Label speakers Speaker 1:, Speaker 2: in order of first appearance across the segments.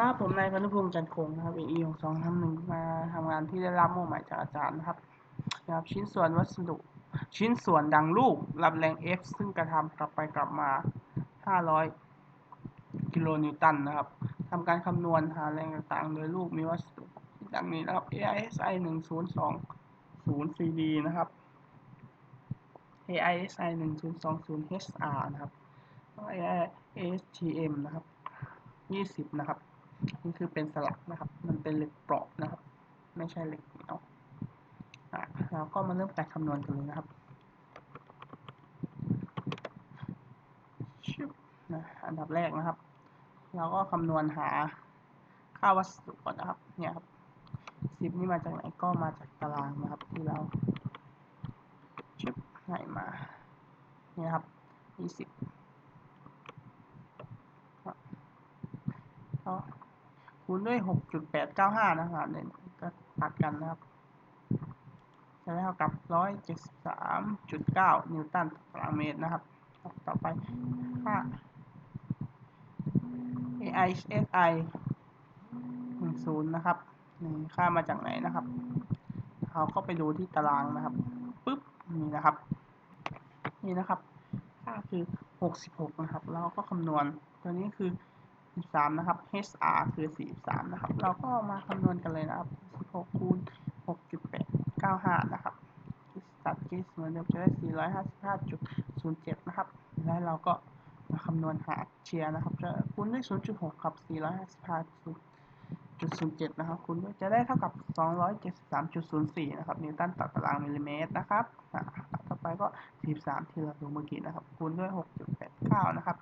Speaker 1: ครับผมนายพนุพงษ์จันคงนะครับเอีของสองทำหนึ่งมาทำงานที่ได้รับมอบหมายจากอาจารย์นะครับนะครับ ชิ้นส่วนวัสดุ ชิ้นส่วนดังลูกรับแรง F ซึ่งกระทำกลับไปกลับมา 500 กิโลนิวตันนะครับทำการคำนวณหาแรงต่างๆ โดยลูกมีวัสดุดังนี้นะครับ AISI 1020 CD นะครับ AISI 1020 HR นะครับ AISTM นะครับ 20 นะครับ นี่คือเป็นสลักนะครับ มันเป็นเหล็กเปราะนะครับ ไม่ใช่เหล็กเหนียวอะเราก็มาเริ่มการคำนวณกันเลยนะครับชิบนะอันดับแรกนะครับ เราก็คำนวณหาค่าวัสดุก่อนนะครับ เนี่ยครับสิบนี่มาจากไหนก็มาจากตารางนะครับ ที่เราชิบให้มาเนี่ยครับยี่สิบก็ คูณด้วยหกจุดแปดเก้าห้านะครับเนี่ยก็ตัดกันนะครับจะได้เท่ากับร้อยเจ็ดสิบสามจุดเก้านิวตันตารางเมตรนะครับ ต่อไปค่า AISI หนึ่งศูนะครับนี่ค่ามาจากไหนนะครับ เราก็ไปดูที่ตารางนะครับปุ๊บนี่นะครับ นี่นะครับ ค่าคือหกสิบหกนะครับ เราก็คำนวณ ตัวนี้คือ 13 นะครับ HR คือ 43 นะครับ เราก็มาคำนวณกันเลยนะครับ 16คูณ6.895 นะครับตัดกิสเหมือนเดิมจะได้ 455.07 นะครับ แล้วเราก็มาคำนวณหาเชียร์นะครับ จะคูณด้วย 0.6 ครับ 455.07 นะครับ คูณด้วยจะได้เท่ากับ 273.04 นะครับ นิวตันต่อตารางมิลลิเมตรนะครับ ต่อไปก็43ที่เราดูเมื่อกี้นะครับ คูณด้วย 6.89 นะครับ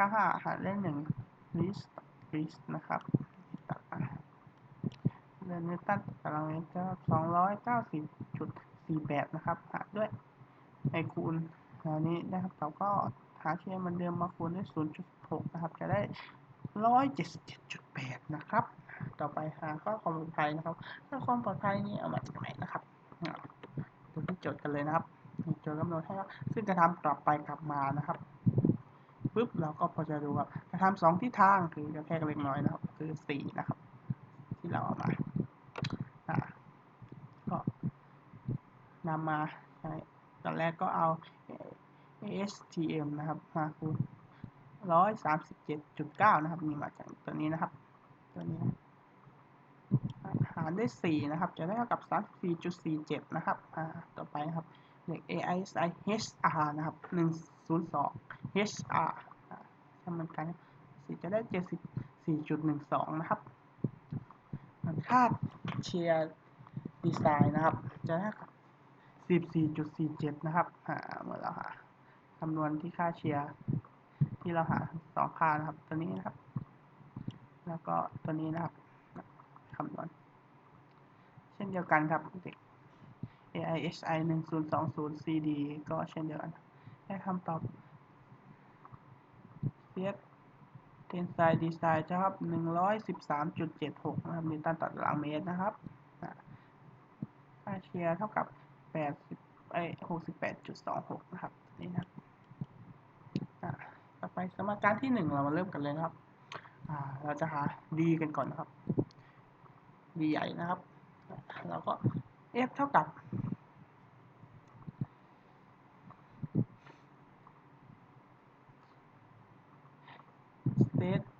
Speaker 1: ก้าห้าหาเลขหนึ่ง list list นะครับตัดมาเดือนนิวตันตารางเมตรจะสองร้อยเก้าสิบจุดสี่แปดนะครับหารด้วยไอคูณอันนี้นะครับเราก็หาเชียร์มันเดิมมาคูณด้วยศูนย์จุดหกนะครับ จะได้ร้อยเจ็ดสิบเจ็ดจุดแปดนะครับ ต่อไปหาข้อความปลอดภัยนะครับข้อความปลอดภัยนี้เอามาจากไหนนะครับดูที่โจทย์กันเลยนะครับโจทย์กำหนดให้ซึ่งจะทำกลับไปกลับมานะครับ ปุ๊บเราก็พอจะดูครับจะทำสองทิศทางคือกระแทกเล็กน้อยนะครับ คือสี่นะครับ ที่เราเอามาอ่าก็นำมาใช้ตอนแรกก็เอา ASTM นะครับมาคูณร้อยสามสิบเจ็ดจุดเก้านะครับมีมาจากตัวนี้นะครับ ตัวนี้หารด้วยสี่นะครับ จะได้เท่ากับสามสี่จุดสี่เจ็ดนะครับอ่าต่อไปนะครับเลข AISI HR นะครับหนึ่งศูนย์สอง HR ทำเหมือนกันสีจะได้ 74.12 นะครับค่าเชียร์ดีไซน์นะครับ จะได้14.47 นะครับอ่าเมื่อเราหาคำนวณที่ค่าเชียร์ที่เราหาสองค่านะครับ ตัวนี้นะครับ แล้วก็ตัวนี้นะครับคำนวณ เช่นเดียวกันครับเด็ก AISI 1020 CD ก็เช่นเดียวกันได้คำตอบ เฟียสเทนไซด์ดีไซน์นะครับหนึ่งร้อยสิบสามจุดเจ็ดหกนะครับนิวตันต่อตารางเมตรนะครับค่าเชียร์เท่ากับแปดสิบไอหกสิบแปดจุดสองหกนะครับ นี่นะต่อไปสมการที่หนึ่งเรามาเริ่มกันเลยนะครับ เราจะหา d กันก่อนนะครับ d ใหญ่นะครับ เราก็ f เท่ากับ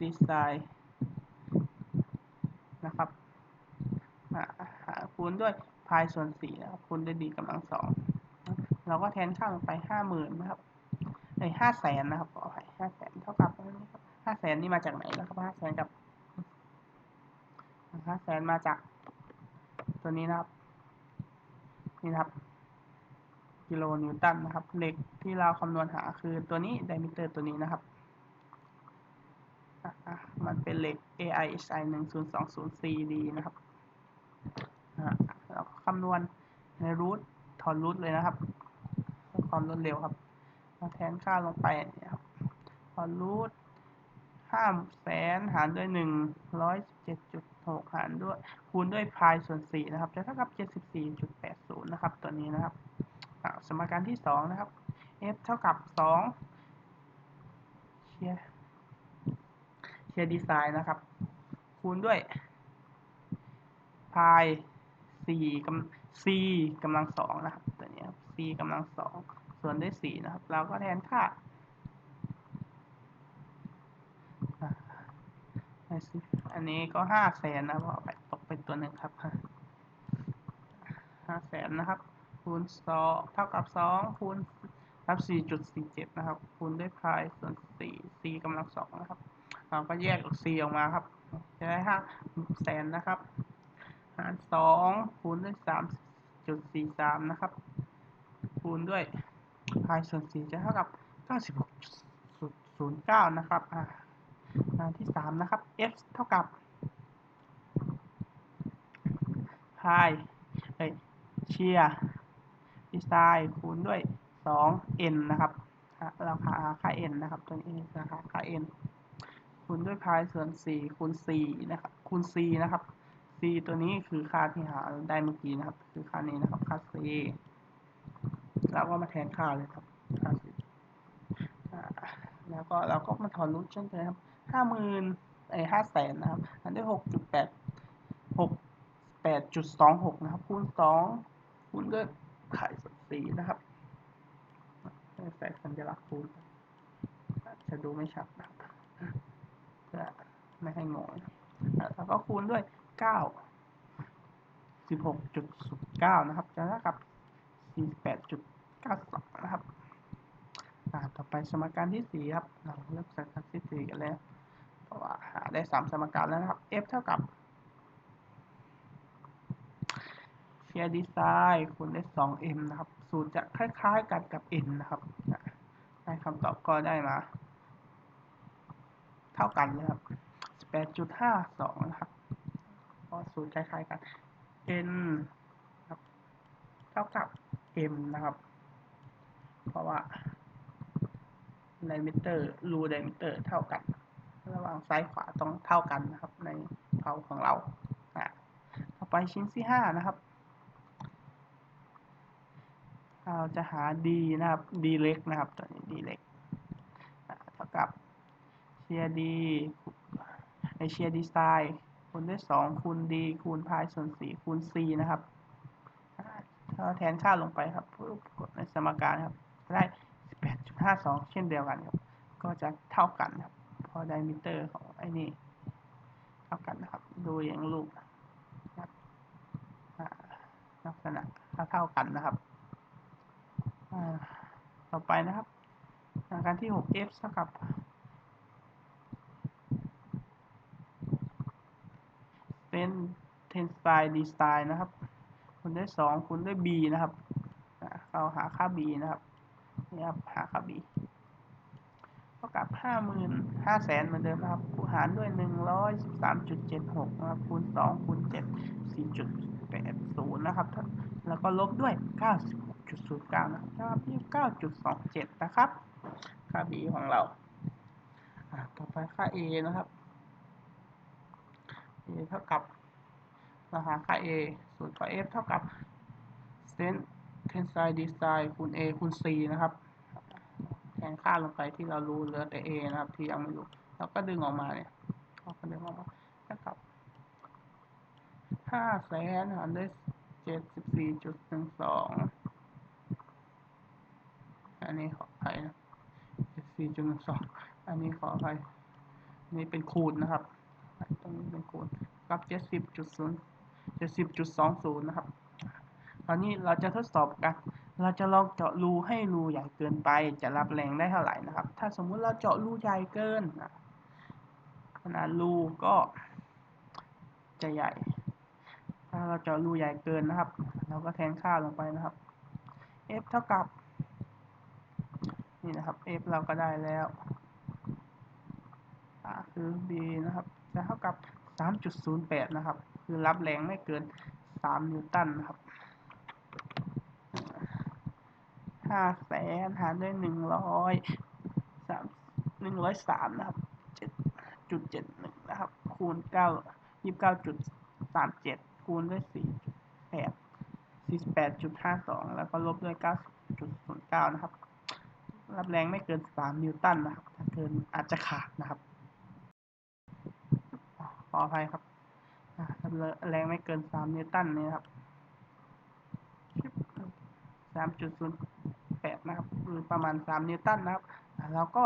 Speaker 1: state design นะครับหาคูณด้วยพายส่วนสี่นะครับคูณด้วยดีกำลังสองเราก็แทนค่าลงไปห้าหมื่นนะครับในห้าแสนนะครับขออภัยห้าแสนเท่ากับห้าแสนนี่มาจากไหนนะครับห้าแสนกับห้าแสนมาจากตัวนี้นะครับ นี่นะครับกิโลนิวตันนะครับเหล็กที่เราคำนวณหาคือตัวนี้ไดมิเตอร์ตัวนี้นะครับ มันเป็นเล็ก AISI 1020 CD นะครับเราคำนวณในรูทถอนรูทเลยนะครับเพื่อความรวดเร็วครับมาแทนค่าลงไปนะครับถอนรูทห้าแสนหารด้วยหนึ่งร้อยเจ็ดจุดหกหารด้วยคูณด้วยพายส่วนสี่นะครับจะเท่ากับเจ็ดสิบสี่จุดแปดศูนย์นะครับ ตัวนี้นะครับสมการที่สองนะครับ f เท่ากับสองเชียร์ เชียร์ดีไซน์นะครับ คูณด้วยพายสี่กำ c กำลังสองนะครับ ตัวนี้ครับ c กำลังสองส่วนด้วยสี่นะครับ เราก็แทนค่าอันนี้ก็ห้าแสนนะครับเอไปตกเป็นตัวหนึ่งครับห้าแสนนะครับ คูณสองเท่ากับสองคูณครับสี่จุดสี่เจ็ดนะครับ คูณด้วยพายส่วนสี่ c กำลังสองนะครับ เราก็แยก c ออกมาครับ จะได้ห้าแสนนะครับ หารสองคูณด้วยสามจุดสี่สามนะครับ คูณด้วยพายส่วนสี่จะเท่ากับเก้าสิบหกศูนย์เก้านะครับอ่าอันที่สามนะครับ f เท่ากับพายเอ้ยเชียร์ดีไซน์คูณด้วยสอง n นะครับราคาค่า n นะครับ ตัวนี้ราคาค่า n คูณด้วยพายส่วนสี่คูณสี่นะครับคูณ c นะครับ c ตัวนี้คือค่าที่หาได้เมื่อกี้นะครับ คือค่านี้นะครับ ค่า c เราก็มาแทนค่าเลยครับค่า c แล้วก็เราก็มาถอนรูทเช่นเคยครับห้าหมื่นไอ้ห้าแสนนะครับอันด้หกจุดแปดหกแปดจุดสองหกนะครับ คูณสองคูณด้วยไข่ส่วนสี่นะครับใส่สัญลักษณ์คูณจะดูไม่ชัดนะครับ เพื่อไม่ให้งงแล้วก็คูณด้วยเก้าสิบหกจุดเก้านะครับ จะเท่ากับสี่แปดจุดเก้าสองนะครับต่อไปสมการที่สี่ครับ เราเริ่มสมการที่สี่กันแล้วเพราะว่าหาได้สามสมการแล้วนะครับ f เท่ากับเชียร์ดีไซน์คูณด้วย 2m นะครับ สูตรจะคล้ายๆกันกับ n นะครับได้คำตอบก็ได้มา ท่ากันเลยครับ8.52 นะครับก็สูตรคล้ายๆกัน n ครับเท่ากับ m นะครับ เพราะว่าไดมิเตอร์รูไดมิเตอร์เท่ากัน ระหว่างซ้ายขวาต้องเท่ากันนะครับ ในเพาของเราต่อไปชิ้นที่ห้านะครับ เราจะหา d นะครับ d เล็กนะครับ ตัวนี้ d เล็กเท่ากับ ชียร์ d ในเชียดีไซน์คูณด้วย2คูณ d คูณพายส่วน4คูณ c นะครับถ้าแทนค่าลงไปครับกดในสมการครับ ได้ 18.52 เช่นเดียวกันครับ ก็จะเท่ากันครับ พอไดมิเตอร์ของไอ้นี่ เท่ากันนะครับ ดูอย่างรูปลักษณะถ้าเท่ากันนะครับ ต่อไปนะครับ การที่ 6f เท่ากับเป็ นเทนสไตล์ดีสไตล์นะครับคูณด้วย 2คูณด้วย b นะครับเราหาค่า b นะครับนี่ครับหาค่า b เท่ากับห้าหมื่นห้าแสนเหมือนเดิมนะครับคูหารด้วยหนึ่งร้อยสิบสามจุดเจ็ดหกนะครับคูณสองคูณเจ็ดสี่จุดแปดศูนย์นะครับ แล้วก็ลบด้วยเก้าสิบหกจุดศูนย์เก้านะครับที่เก้าจุดสองเจ็ดนะครับ ค่า b ของเราต่อไปค่า a นะครับ a เท่ากับ เราหาค่า a ส่วนค่า f เท่ากับเซนเทนไซด์ดีไซน์คูณ a คูณ c นะครับ แทนค่าลงไปที่เรารู้เหลือแต่ a นะครับ ที่ยังไม่รู้ เราก็ดึงออกมาเนี่ยเราก็ดึงออกมาเท่ากับห้าแสนหารด้วยเจ็ดสิบสี่จุดหนึ่งสองอันนี้ขออภัยนะเจ็ดสี่จุดหนึ่งสองอันนี้ขออภัยนี่เป็นคูณนะครับ ตรงนี้เป็นคูณกับเจ็ดสิบจุดศูนย์ เจ็ดสิบจุดสองศูนย์นะครับ ตอนนี้เราจะทดสอบกัน เราจะลองเจาะรูให้รูใหญ่เกินไป จะรับแรงได้เท่าไหร่นะครับ ถ้าสมมุติเราเจาะรูใหญ่เกิน ขนาดรูก็จะใหญ่ ถ้าเราเจาะรูใหญ่เกินนะครับ เราก็แทนค่าลงไปนะครับ f เท่ากับ นี่นะครับ f เราก็ได้แล้วคือ b นะครับ จะเท่ากับ 3.08 นะครับ คือรับแรงไม่เกิน 3 นิวตันนะครับห้าแสนหารด้วยหนึ่งร้อยสามหนึ่งร้อยสามนะครับเจ็ดจุดเจ็ดหนึ่งนะครับ คูณเก้ายี่สิบเก้าจุดสามเจ็ดคูณด้วยสี่แปดสี่แปดจุดห้าสองแล้วก็ลบด้วยเก้าจุดศูนย์เก้านะครับ รับแรงไม่เกินสามนิวตันนะครับ ถ้าเกินอาจจะขาดนะครับออภัยครับ แรงไม่เกินสามนิวตันนี่ครับสามจุดศูนย์แปดนะครับหรือประมาณสามนิวตันนะครับอ่าแล้วก็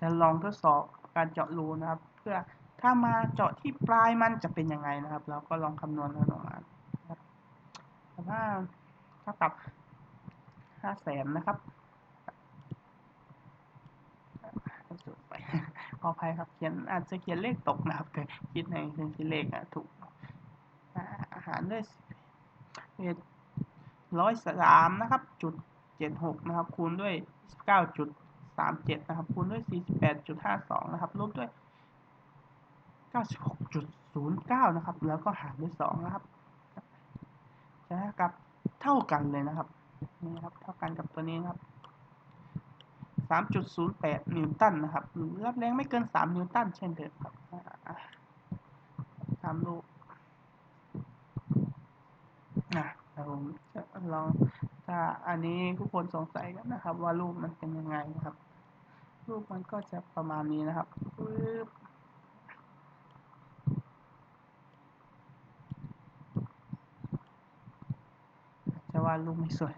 Speaker 1: จะลองทดสอบการเจาะรูนะครับ เพื่อถ้ามาเจาะที่ปลายมันจะเป็นยังไงนะครับ เราก็ลองคำนวณกันออกมาครับถ้าเท่ากับห้าแสนนะครับ ขออภัยครับเขียนอาจจะเขียนเลขตกนะครับ แต่คิดในเรื่องที่เลขอะถูกอาหารด้วยร้อยสามนะครับจุดเจ็ดหกนะครับ คูณด้วยเก้าจุดสามเจ็ดนะครับ คูณด้วยสี่สิบแปดจุดห้าสองนะครับลบด้วยเก้าสิบหกจุดศูนย์เก้านะครับ แล้วก็หารด้วยสองนะครับจะกับเท่ากันเลยนะครับนี่ครับ เท่ากันกับตัวนี้ครับ 3.08 นิวตันนะครับหรือรับแรงไม่เกิน 3 นิวตันเช่นเดิมครับทำรูปนะผมจะลองถ้าอันนี้ทุกคนสงสัยกันนะครับ ว่ารูปมันเป็นยังไงนะครับ รูปมันก็จะประมาณนี้นะครับปึ๊บจะว่ารูปไม่สวย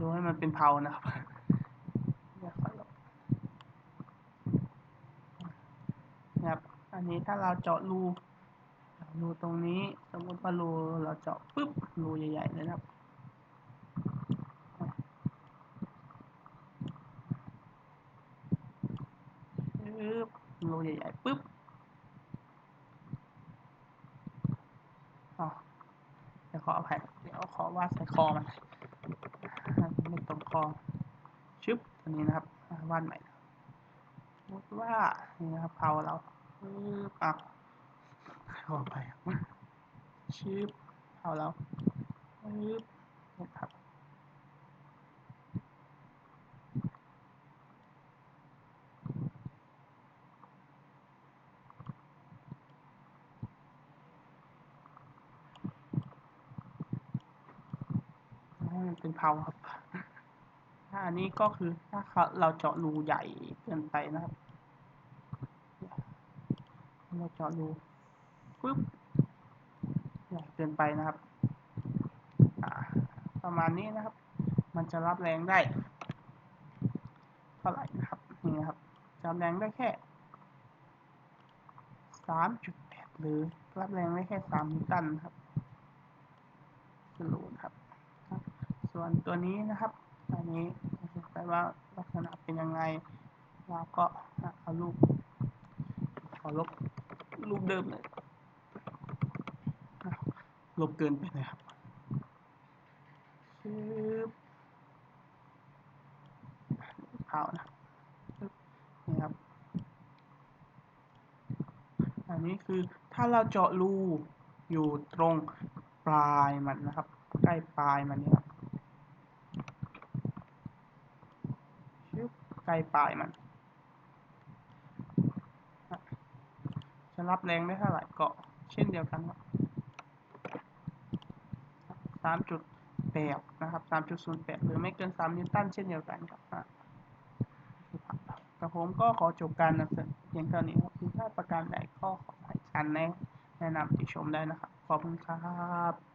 Speaker 1: ดูให้มัน เป็นเผานะครับนะครับ อันนี้ถ้าเราเจาะรูรูตรงนี้สมมติว่ารูเราเจาะปุ๊บรูใหญ่ๆเลยนะครับปึ๊บรูใหญ่ๆปุ๊บอ๋อเดี๋ยวขออภัยเดี๋ยวขอวาดใส่คอมัน ไม่ตรงคอชึบตัวนี้นะครับวาดใหม่สมมติว่านี่นะครับเผาเราปึ๊บอะขออภัยชึบเผาเราปึ๊บนะครับเป็นเผาครับ อันนี้ก็คือถ้าเราเจาะรูใหญ่เกินไปนะครับ เราเจาะรูปุ๊บใหญ่เกินไปนะครับ ประมาณนี้นะครับ มันจะรับแรงได้ เท่าไหร่นะครับนี่นะครับรับแรงได้แค่สามจุดแปดหรือรับแรงได้แค่สามนิวตันครับสรุปครับ ส่วนตัวนี้นะครับ อันนี้ แปว่าลักษณะเป็นยังไงเราก็เอารูปขอลบรูปเดิมเลยลบเกินไปเลยครับชึบเผานะนี่ครับ อันนี้คือถ้าเราเจาะรูอยู่ตรงปลายมันนะครับ ใกล้ปลายมันนี่ครับชึบ ใกล้ปลายมันจะรับแรงได้เท่าไหร่ก็เช่นเดียวกันครับสามจุดแปดนะครับสามจุดศูนย์แปดหรือไม่เกินสามนิวตันเช่นเดียวกันครับกับผมก็ขอจบการนำเสนอเพียงเท่านี้ครับถ้าประการใดก็ขอให้ชันแนะแนะนำติชมได้นะครับ ขอบคุณครับ